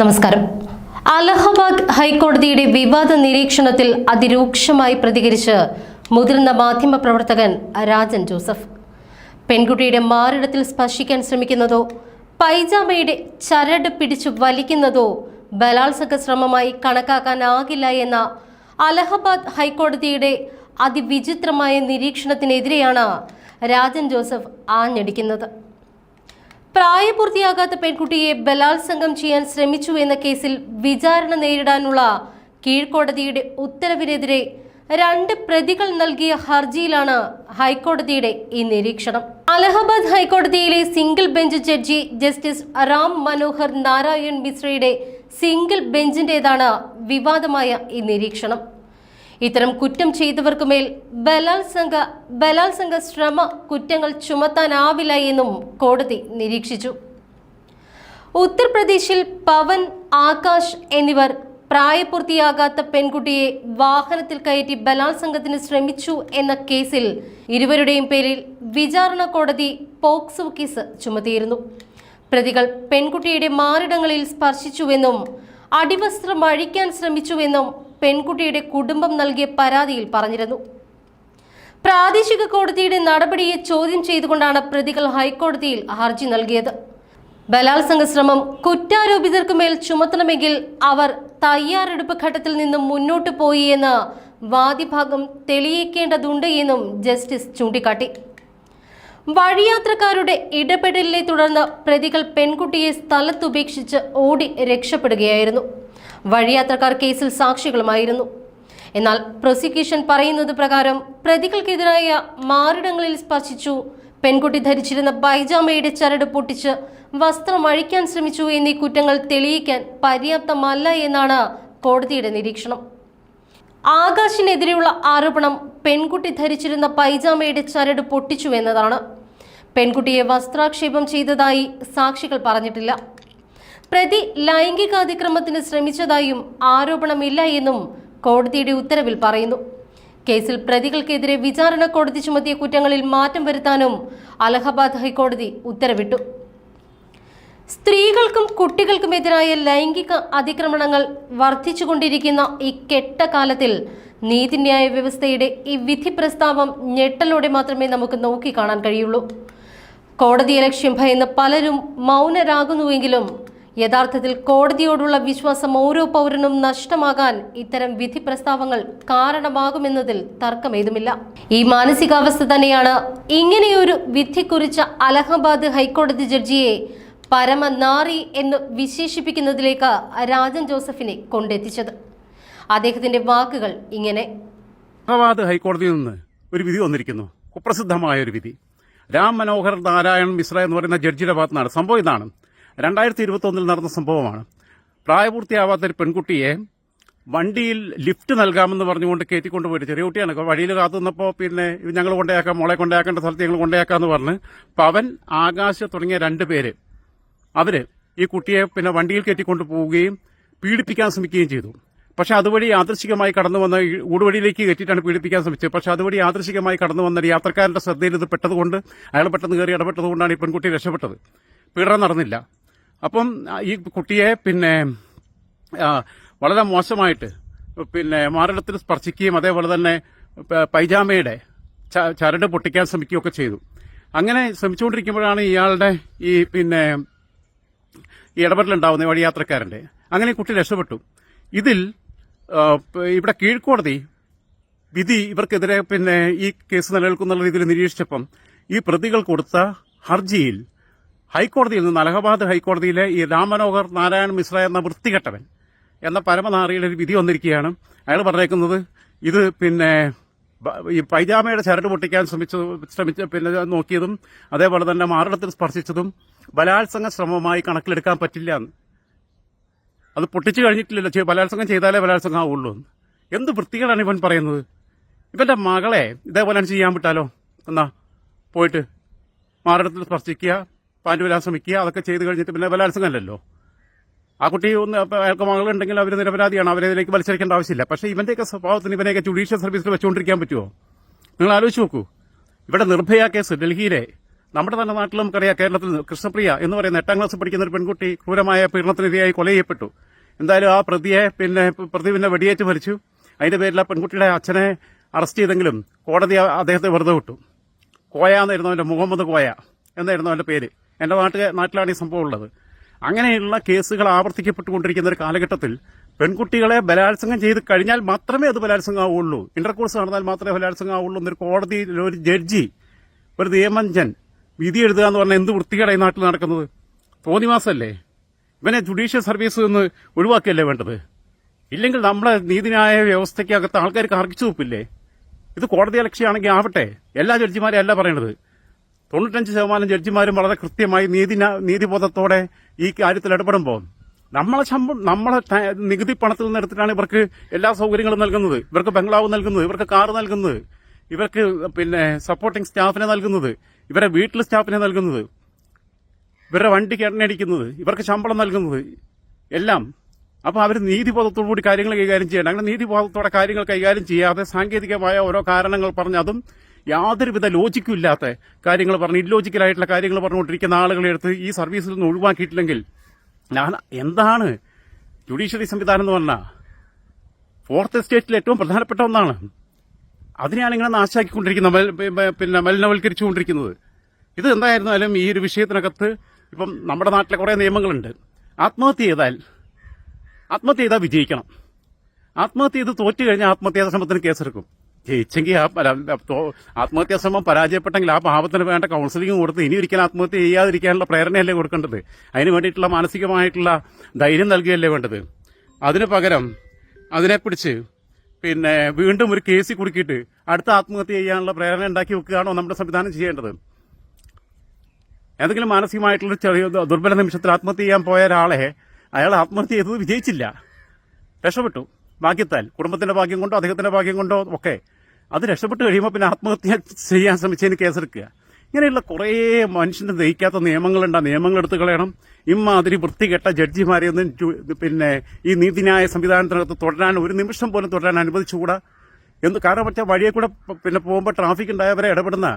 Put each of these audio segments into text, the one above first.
നമസ്കാരം. അലഹബാദ് ഹൈക്കോടതിയുടെ വിവാദ നിരീക്ഷണത്തിൽ അതിരൂക്ഷമായി പ്രതികരിച്ച് മുതിർന്ന മാധ്യമ പ്രവർത്തകൻ രാജൻ ജോസഫ്. പെൺകുട്ടിയുടെ മാറിടത്തിൽ സ്പർശിക്കാൻ ശ്രമിക്കുന്നതോ പൈജാമയുടെ ചരട് പിടിച്ചു വലിക്കുന്നതോ ബലാത്സംഗ ശ്രമമായി കണക്കാക്കാനാകില്ല എന്ന അലഹബാദ് ഹൈക്കോടതിയുടെ അതിവിചിത്രമായ നിരീക്ഷണത്തിനെതിരെയാണ് രാജൻ ജോസഫ് ആഞ്ഞടിക്കുന്നത്. പ്രായപൂർത്തിയാകാത്ത പെൺകുട്ടിയെ ബലാത്സംഗം ചെയ്യാൻ ശ്രമിച്ചു എന്ന കേസിൽ വിചാരണ നേരിടാനുള്ള കീഴ്ക്കോടതിയുടെ ഉത്തരവിനെതിരെ രണ്ട് പ്രതികൾ നൽകിയ ഹർജിയിലാണ് ഹൈക്കോടതിയുടെ ഈ നിരീക്ഷണം. അലഹബാദ് ഹൈക്കോടതിയിലെ single bench judge justice Ram Manohar Narayan മിശ്രയുടെ single ബെഞ്ചിന്റേതാണ് വിവാദമായ ഈ നിരീക്ഷണം. ഇത്തരം കുറ്റം ചെയ്തവർക്കുമേൽ ബലാത്സംഗ ബലാത്സംഗ ശ്രമ കുറ്റങ്ങൾ ചുമത്താനാവില്ല എന്നും കോടതി നിരീക്ഷിച്ചു. ഉത്തർപ്രദേശിൽ പവൻ ആകാശ് എന്നിവർ പ്രായപൂർത്തിയാകാത്ത പെൺകുട്ടിയെ വാഹനത്തിൽ കയറ്റി ബലാത്സംഗത്തിന് ശ്രമിച്ചു എന്ന കേസിൽ ഇരുവരുടെയും പേരിൽ വിചാരണ കോടതി പോക്സോ കേസ് ചുമത്തിയിരുന്നു. പ്രതികൾ പെൺകുട്ടിയുടെ മാറിടങ്ങളിൽ സ്പർശിച്ചുവെന്നും അടിവസ്ത്രം അഴിക്കാൻ ശ്രമിച്ചുവെന്നും പെൺകുട്ടിയുടെ കുടുംബം നൽകിയ പരാതിയിൽ പറഞ്ഞിരുന്നു. പ്രാദേശിക കോടതിയുടെ നടപടിയെ ചോദ്യം ചെയ്തുകൊണ്ടാണ് പ്രതികൾ ഹൈക്കോടതിയിൽ ഹർജി നൽകിയത്. ബലാത്സംഗ ശ്രമം കുറ്റാരോപിതർക്കുമേൽ ചുമത്തണമെങ്കിൽ അവർ തയ്യാറെടുപ്പ് ഘട്ടത്തിൽ നിന്നും മുന്നോട്ട് പോയി എന്ന് വാദിഭാഗം തെളിയിക്കേണ്ടതുണ്ട് എന്നും ജസ്റ്റിസ് ചൂണ്ടിക്കാട്ടി. വഴിയാത്രക്കാരുടെ ഇടപെടലിനെ തുടർന്ന് പ്രതികൾ പെൺകുട്ടിയെ സ്ഥലത്തുപേക്ഷിച്ച് ഓടി രക്ഷപ്പെടുകയായിരുന്നു. വഴിയാത്രക്കാർ കേസിൽ സാക്ഷികളുമായിരുന്നു. എന്നാൽ പ്രോസിക്യൂഷൻ പറയുന്നത് പ്രകാരം പ്രതികൾക്കെതിരായ മാറിടങ്ങളിൽ സ്പർശിച്ചു. പെൺകുട്ടി ധരിച്ചിരുന്ന ബൈജാമയുടെ ചരട് പൊട്ടിച്ച് വസ്ത്രം അഴിക്കാൻ ശ്രമിച്ചു എന്നീ കുറ്റങ്ങൾ തെളിയിക്കാൻ പര്യാപ്തമല്ല എന്നാണ് കോടതിയുടെ നിരീക്ഷണം. ആകാശിനെതിരെയുള്ള ആരോപണം പെൺകുട്ടി ധരിച്ചിരുന്ന പൈജാമയുടെ ചരട് പൊട്ടിച്ചു എന്നതാണ്. പെൺകുട്ടിയെ വസ്ത്രാക്ഷേപം ചെയ്തതായി സാക്ഷികൾ പറഞ്ഞിട്ടില്ല. പ്രതി ലൈംഗികാതിക്രമത്തിന് ശ്രമിച്ചതായും ആരോപണമില്ല എന്നും കോടതിയുടെ ഉത്തരവിൽ പറയുന്നു. കേസിൽ പ്രതികൾക്കെതിരെ വിചാരണ കോടതി ചുമത്തിയ കുറ്റങ്ങളിൽ മാറ്റം വരുത്താനും അലഹബാദ് ഹൈക്കോടതി ഉത്തരവിട്ടു. സ്ത്രീകൾക്കും കുട്ടികൾക്കുമെതിരായ ലൈംഗിക അതിക്രമണങ്ങൾ വർദ്ധിച്ചുകൊണ്ടിരിക്കുന്ന ഈ കെട്ട കാലത്തിൽ നീതിന്യായ വ്യവസ്ഥയുടെ ഈ വിധി പ്രസ്താവം ഞെട്ടലോടെ മാത്രമേ നമുക്ക് നോക്കിക്കാണാൻ കഴിയുള്ളൂ. കോടതിയെ ലക്ഷ്യം ഭയന്ന് പലരും മൗനരാകുന്നുവെങ്കിലും യഥാർത്ഥത്തിൽ കോടതിയോടുള്ള വിശ്വാസം ഓരോ പൗരനും നഷ്ടമാകാൻ ഇത്തരം വിധി പ്രസ്താവങ്ങൾ കാരണമാകുമെന്നതിൽ തർക്കമേതുമില്ല. ഈ മാനസികാവസ്ഥ തന്നെയാണ് ഇങ്ങനെയൊരു വിധി കുറിച്ച അലഹബാദ് ഹൈക്കോടതി ജഡ്ജിയെ പരമനാറി എന്ന് വിശേഷിപ്പിക്കുന്നതിലേക്ക് രാജൻ ജോസഫിനെ കൊണ്ടെത്തിച്ചത്. അദ്ദേഹത്തിന്റെ വാക്കുകൾ ഇങ്ങനെ. അലഹബാദ് ഹൈക്കോടതിയിൽ നിന്ന് ഒരു വിധി വന്നിരിക്കുന്നു. കുപ്രസിദ്ധമായ ഒരു വിധി. രാം മനോഹർ നാരായൺ മിശ്ര എന്ന് പറയുന്ന ജഡ്ജിയുടെ ഭാഗത്തുനിന്നാണ്. സംഭവം ഇതാണ്. രണ്ടായിരത്തി ഇരുപത്തി ഒന്നിൽ നടന്ന സംഭവമാണ്. പ്രായപൂർത്തിയാവാത്ത ഒരു പെൺകുട്ടിയെ വണ്ടിയിൽ ലിഫ്റ്റ് നൽകാമെന്ന് പറഞ്ഞുകൊണ്ട് കയറ്റിക്കൊണ്ട് പോയിട്ട് ചെറിയ കുട്ടിയാണ്. വഴിയിൽ കാത്തു നിന്നപ്പോൾ പിന്നെ ഞങ്ങൾ കൊണ്ടേക്കാം മോളെ കൊണ്ടേക്കേണ്ട സ്ഥലത്ത് ഞങ്ങൾ കൊണ്ടേക്കാന്ന് പറഞ്ഞ് പവൻ ആകാശ് തുടങ്ങിയ രണ്ട് പേര് അവർ ഈ കുട്ടിയെ പിന്നെ വണ്ടിയിൽ കയറ്റിക്കൊണ്ട് പോവുകയും പീഡിപ്പിക്കാൻ ശ്രമിക്കുകയും ചെയ്തു. പക്ഷെ അതുവഴി യാദൃശികമായി കടന്നു വന്ന ഊടുവഴിയിലേക്ക് കയറ്റിയിട്ടാണ് പീഡിപ്പിക്കാൻ ശ്രമിച്ചത്. പക്ഷെ അതുവഴി യാദൃശികമായി കടന്നു വന്ന യാത്രക്കാരന്റെ ശ്രദ്ധയിൽ ഇത് പെട്ടതുകൊണ്ട് അയാൾ പെട്ടെന്ന് കയറി ഇടപെട്ടതുകൊണ്ടാണ് ഈ പെൺകുട്ടി രക്ഷപ്പെട്ടത്. പീഡനം നടന്നില്ല. അപ്പം ഈ കുട്ടിയെ പിന്നെ വളരെ മോശമായിട്ട് പിന്നെ മാറിടത്തിൽ സ്പർശിക്കുകയും അതേപോലെ തന്നെ പൈജാമയുടെ ചരട് പൊട്ടിക്കാൻ ശ്രമിക്കുകയൊക്കെ ചെയ്തു. അങ്ങനെ ശ്രമിച്ചുകൊണ്ടിരിക്കുമ്പോഴാണ് ഇയാളുടെ ഈ പിന്നെ ഈ ഇടപെടലുണ്ടാവുന്ന വഴിയാത്രക്കാരന്റെ അങ്ങനെ കുട്ടി രക്ഷപ്പെട്ടു. ഇതിൽ ഇവിടെ കീഴ്ക്കോടതി വിധി ഇവർക്കെതിരെ പിന്നെ ഈ കേസ് നിലനിൽക്കുന്ന രീതിയിൽ നിരീക്ഷിച്ചപ്പം ഈ പ്രതികൾ കൊടുത്ത ഹർജിയിൽ ഹൈക്കോടതിയിൽ നിന്ന് അലഹബാദ് ഹൈക്കോടതിയിലെ ഈ രാമനോഹർ നാരായൺ മിശ്ര എന്ന വൃത്തികെട്ടവൻ എന്ന പരമനാറിയുടെ ഒരു വിധി വന്നിരിക്കുകയാണ്. അയാൾ പറഞ്ഞേക്കുന്നത് ഇത് പിന്നെ ഈ പൈജാമയുടെ ചരട് പൊട്ടിക്കാൻ ശ്രമിച്ചു ശ്രമിച്ച പിന്നെ നോക്കിയതും അതേപോലെ തന്നെ മാറിടത്തിൽ സ്പർശിച്ചതും ബലാത്സംഗ ശ്രമമായി കണക്കിലെടുക്കാൻ പറ്റില്ല എന്ന്. അത് പൊട്ടിച്ചു കഴിഞ്ഞിട്ടില്ലല്ലോ. ബലാത്സംഗം ചെയ്താലേ ബലാത്സംഗം ആവുള്ളൂ എന്ന്. എന്ത് വൃത്തികളാണ് ഇവൻ പറയുന്നത്? ഇവന്റെ മകളെ ഇതേപോലെ ചെയ്യാൻ വിട്ടാലോ? എന്നാ പോയിട്ട് മാറിടത്തിൽ സ്പർശിക്കുക. പാന്റ് വരാൻ ശ്രമിക്കുക അതൊക്കെ ചെയ്ത് കഴിഞ്ഞിട്ട് പിന്നെ ബലാത്സംഗമല്ലല്ലോ. ആ കുട്ടി ഒന്ന് അയാൾക്ക് മകളുണ്ടെങ്കിൽ അവർ നിരപരാധിയാണ് അവരെ ഇതിലേക്ക് മത്സരിക്കേണ്ട ആവശ്യമില്ല. പക്ഷേ ഇവന്റെയൊക്കെ സ്വഭാവത്തിന് ഇവനെയൊക്കെ ജുഡീഷ്യൽ സർവീസിൽ വെച്ചുകൊണ്ടിരിക്കാൻ പറ്റുമോ നിങ്ങൾ ആലോചിച്ച് നോക്കൂ. ഇവിടെ നിർഭയ കേസ് ഡൽഹിയിലെ നമ്മുടെ തന്നെ നാട്ടിൽ നമുക്കറിയാം കേരളത്തിൽ കൃഷ്ണപ്രിയ എന്ന് പറയുന്ന എട്ടാം ക്ലാസ് പഠിക്കുന്ന ഒരു പെൺകുട്ടി ക്രൂരമായ പീഡനത്തിനിരയായി കൊല ചെയ്യപ്പെട്ടു എന്തായാലും ആ പ്രതിയെ പിന്നെ പ്രതി പിന്നെ വെടിയേറ്റ് മരിച്ചു. അതിന്റെ പേരിൽ ആ പെൺകുട്ടിയുടെ അച്ഛനെ അറസ്റ്റ് ചെയ്തെങ്കിലും കോടതി അദ്ദേഹത്തെ വെറുതെ വിട്ടു. കോയ എന്നായിരുന്നു അവന്റെ മുഹമ്മദ് കോയ. എന്നായിരുന്നു അവന്റെ പേര്. എന്റെ നാട്ടിൽ നാട്ടിലാണ് ഈ സംഭവം ഉള്ളത്. അങ്ങനെയുള്ള കേസുകൾ ആവർത്തിക്കപ്പെട്ടുകൊണ്ടിരിക്കുന്ന ഒരു കാലഘട്ടത്തിൽ പെൺകുട്ടികളെ ബലാത്സംഗം ചെയ്ത് കഴിഞ്ഞാൽ മാത്രമേ അത് ബലാത്സംഗം ആവുള്ളൂ ഇന്റർകോഴ്സ് നടന്നാൽ മാത്രമേ ബലാത്സംഗം ആവുള്ളൂ എന്നൊരു കോടതിയിൽ ഒരു ജഡ്ജി ഒരു നിയമഞ്ജൻ വിധി എഴുതുക എന്ന് പറഞ്ഞാൽ എന്ത് വൃത്തികേടായി നാട്ടിൽ നടക്കുന്നത്? തോന്നിവാസല്ലേ? ഇവനെ ജുഡീഷ്യൽ സർവീസ് നിന്ന് ഒഴിവാക്കിയല്ലേ വേണ്ടത്? ഇല്ലെങ്കിൽ നമ്മളെ നീതിന്യായ വ്യവസ്ഥയ്ക്കകത്ത് ആൾക്കാർക്ക് അർഹിച്ചു വെപ്പില്ലേ? ഇത് കോടതി അലക്ഷ്യമാണെങ്കിൽ ആവട്ടെ. എല്ലാ ജഡ്ജിമാരെയും അല്ല പറയണത്. തൊണ്ണൂറ്റഞ്ച് ശതമാനം ജഡ്ജിമാരും വളരെ കൃത്യമായി നീതി നീതിബോധത്തോടെ ഈ കാര്യത്തിൽ ഇടപെടുമ്പോൾ നമ്മളെ ശമ്പളം നമ്മളെ നികുതി പണത്തിൽ നിന്ന് എടുത്തിട്ടാണ് ഇവർക്ക് എല്ലാ സൗകര്യങ്ങളും നൽകുന്നത്. ഇവർക്ക് ബംഗ്ലാവ് നൽകുന്നത് ഇവർക്ക് കാറ് നൽകുന്നത് ഇവർക്ക് പിന്നെ സപ്പോർട്ടിംഗ് സ്റ്റാഫിനെ നൽകുന്നത് ഇവരെ വീട്ടിൽ സ്റ്റാഫിനെ നൽകുന്നത് ഇവരുടെ വണ്ടി എണ്ണയടിക്കുന്നത് ഇവർക്ക് ശമ്പളം നൽകുന്നത് എല്ലാം. അപ്പോൾ അവർ നീതിബോധത്തോടുകൂടി കാര്യങ്ങൾ കൈകാര്യം ചെയ്യണം. അങ്ങനെ നീതിബോധത്തോടെ കാര്യങ്ങൾ കൈകാര്യം ചെയ്യാതെ സാങ്കേതികമായ ഓരോ കാരണങ്ങൾ പറഞ്ഞ് അതും യാതൊരുവിധ ലോജിക്കും ഇല്ലാത്ത കാര്യങ്ങൾ പറഞ്ഞ് ഇല്ലോജിക്കലായിട്ടുള്ള കാര്യങ്ങൾ പറഞ്ഞുകൊണ്ടിരിക്കുന്ന ആളുകളെ എടുത്ത് ഈ സർവീസിൽ നിന്ന് ഒഴിവാക്കിയിട്ടില്ലെങ്കിൽ ഞാൻ എന്താണ് ജുഡീഷ്യറി സംവിധാനം എന്ന് പറഞ്ഞാൽ ഫോർത്ത് എസ്റ്റേറ്റിൽ ഏറ്റവും പ്രധാനപ്പെട്ട ഒന്നാണ്. അതിനെയാണ് ഇങ്ങനെ നാശാക്കിക്കൊണ്ടിരിക്കുന്നത് പിന്നെ മലിനവൽക്കരിച്ചുകൊണ്ടിരിക്കുന്നത്. ഇത് എന്തായിരുന്നാലും ഈ ഒരു വിഷയത്തിനകത്ത് ഇപ്പം നമ്മുടെ നാട്ടിലെ കുറേ നിയമങ്ങളുണ്ട്. ആത്മഹത്യ ചെയ്താൽ ആത്മഹത്യ ചെയ്താൽ വിജയിക്കണം. ആത്മഹത്യ ചെയ്ത് തോറ്റു കഴിഞ്ഞാൽ ആത്മഹത്യാ ശ്രമത്തിന് കേസെടുക്കും. ജയിച്ചെങ്കിൽ ആത്മഹത്യാ ശ്രമം പരാജയപ്പെട്ടെങ്കിൽ ആ പാപത്തിന് വേണ്ട കൗൺസിലിംഗ് കൊടുത്ത് ഇനി ഒരിക്കലും ആത്മഹത്യ ചെയ്യാതിരിക്കാനുള്ള പ്രേരണയല്ലേ കൊടുക്കേണ്ടത്? അതിന് വേണ്ടിയിട്ടുള്ള മാനസികമായിട്ടുള്ള ധൈര്യം നൽകുകയല്ലേ വേണ്ടത്? അതിന് പകരം അതിനെ പിടിച്ച് പിന്നെ വീണ്ടും ഒരു കേസിൽ കുടുക്കിയിട്ട് അടുത്ത ആത്മഹത്യ ചെയ്യാനുള്ള പ്രേരണ ഉണ്ടാക്കി വെക്കുകയാണോ നമ്മുടെ സംവിധാനം ചെയ്യേണ്ടത്? ഏതെങ്കിലും മാനസികമായിട്ടുള്ള ചെറിയ ദുർബല നിമിഷത്തിൽ ആത്മഹത്യ ചെയ്യാൻ പോയ ഒരാളെ അയാൾ ആത്മഹത്യ ചെയ്തത് വിജയിച്ചില്ല. രക്ഷപ്പെട്ടു. ഭാഗ്യത്താൽ. കുടുംബത്തിന്റെ ഭാഗ്യം കൊണ്ടോ അദ്ദേഹത്തിന്റെ ഭാഗ്യം കൊണ്ടോ ഒക്കെ അത് രക്ഷപ്പെട്ട് കഴിയുമ്പോൾ പിന്നെ ആത്മഹത്യ ചെയ്യാൻ ശ്രമിച്ചതിന് കേസെടുക്കുക. ഇങ്ങനെയുള്ള കുറേ മനുഷ്യന്റെ ദഹിക്കാത്ത നിയമങ്ങളുണ്ട്. ആ നിയമങ്ങൾ എടുത്തു കളയണം. ഇമ്മാതിരി വൃത്തികെട്ട ജഡ്ജിമാരെ ഒന്നും പിന്നെ ഈ നീതിന്യായ സംവിധാനത്തിനകത്ത് തുടരാൻ ഒരു നിമിഷം പോലും തുടരാൻ അനുവദിച്ചുകൂടാ? എന്ത് കാരണം പറ്റാ വഴിയെ കൂടെ പിന്നെ പോകുമ്പോൾ ട്രാഫിക് ഉണ്ടായവരെ ഇടപെടുന്ന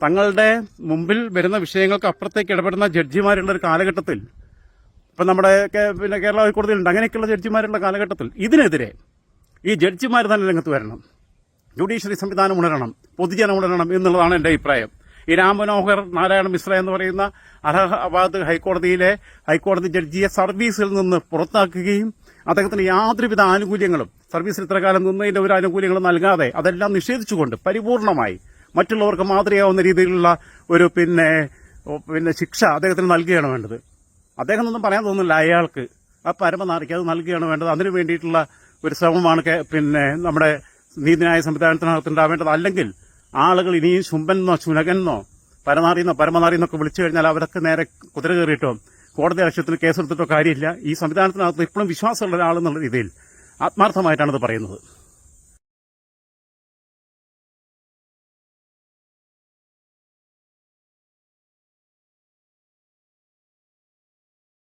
തങ്ങളുടെ മുമ്പിൽ വരുന്ന വിഷയങ്ങൾക്ക് അപ്പുറത്തേക്ക് ഇടപെടുന്ന ജഡ്ജിമാരുള്ള ഒരു കാലഘട്ടത്തിൽ ഇപ്പം നമ്മുടെ പിന്നെ കേരള ഹൈക്കോടതിയിലുണ്ട്. അങ്ങനെയൊക്കെയുള്ള ജഡ്ജിമാരുള്ള കാലഘട്ടത്തിൽ ഇതിനെതിരെ ഈ ജഡ്ജിമാർ തന്നെ രംഗത്ത് വരണം. ജുഡീഷ്യറി സംവിധാനം ഉണരണം പൊതുജനം ഉണരണം എന്നുള്ളതാണ് എന്റെ അഭിപ്രായം. ഈ രാം മനോഹർ നാരായണ മിശ്ര എന്ന് പറയുന്ന അലഹബാദ് ഹൈക്കോടതിയിലെ ഹൈക്കോടതി ജഡ്ജിയെ സർവീസിൽ നിന്ന് പുറത്താക്കുകയും അദ്ദേഹത്തിന് യാതൊരുവിധ ആനുകൂല്യങ്ങളും സർവീസിൽ ഇത്ര കാലം നിന്നതിന്റെ ഒരു ആനുകൂല്യങ്ങളും നൽകാതെ അതെല്ലാം നിഷേധിച്ചുകൊണ്ട് പരിപൂർണമായി മറ്റുള്ളവർക്ക് മാതൃകയാവുന്ന രീതിയിലുള്ള ഒരു പിന്നെ പിന്നെ ശിക്ഷ അദ്ദേഹത്തിന് നൽകുകയാണ് വേണ്ടത്. അദ്ദേഹം ഒന്നും പറയാൻ തോന്നുന്നില്ല അയാൾക്ക്. ആ പരമനാറിക്ക് അത് നൽകുകയാണ് വേണ്ടത്. അതിനു വേണ്ടിയിട്ടുള്ള ഒരു ശ്രമമാണ് പിന്നെ നമ്മുടെ നീതിന്യായ സംവിധാനത്തിനകത്ത് ഉണ്ടാവേണ്ടത് അല്ലെങ്കിൽ ആളുകൾ ഇനിയും ശുംഭനെന്നോ ശുനകനെന്നോ പരനാറിയെന്നോ പരമനാറിയെന്നൊക്കെ വിളിച്ചു കഴിഞ്ഞാൽ അവരൊക്കെ നേരെ കുതിര കയറിയിട്ടോ കോടതി ലക്ഷ്യത്തിന് കേസെടുത്തിട്ടോ കാര്യമില്ല. ഈ സംവിധാനത്തിനകത്ത് ഇപ്പോഴും വിശ്വാസമുള്ള ഒരാളെന്നുള്ള രീതിയിൽ ആത്മാർത്ഥമായിട്ടാണ് ഇത് പറയുന്നത്.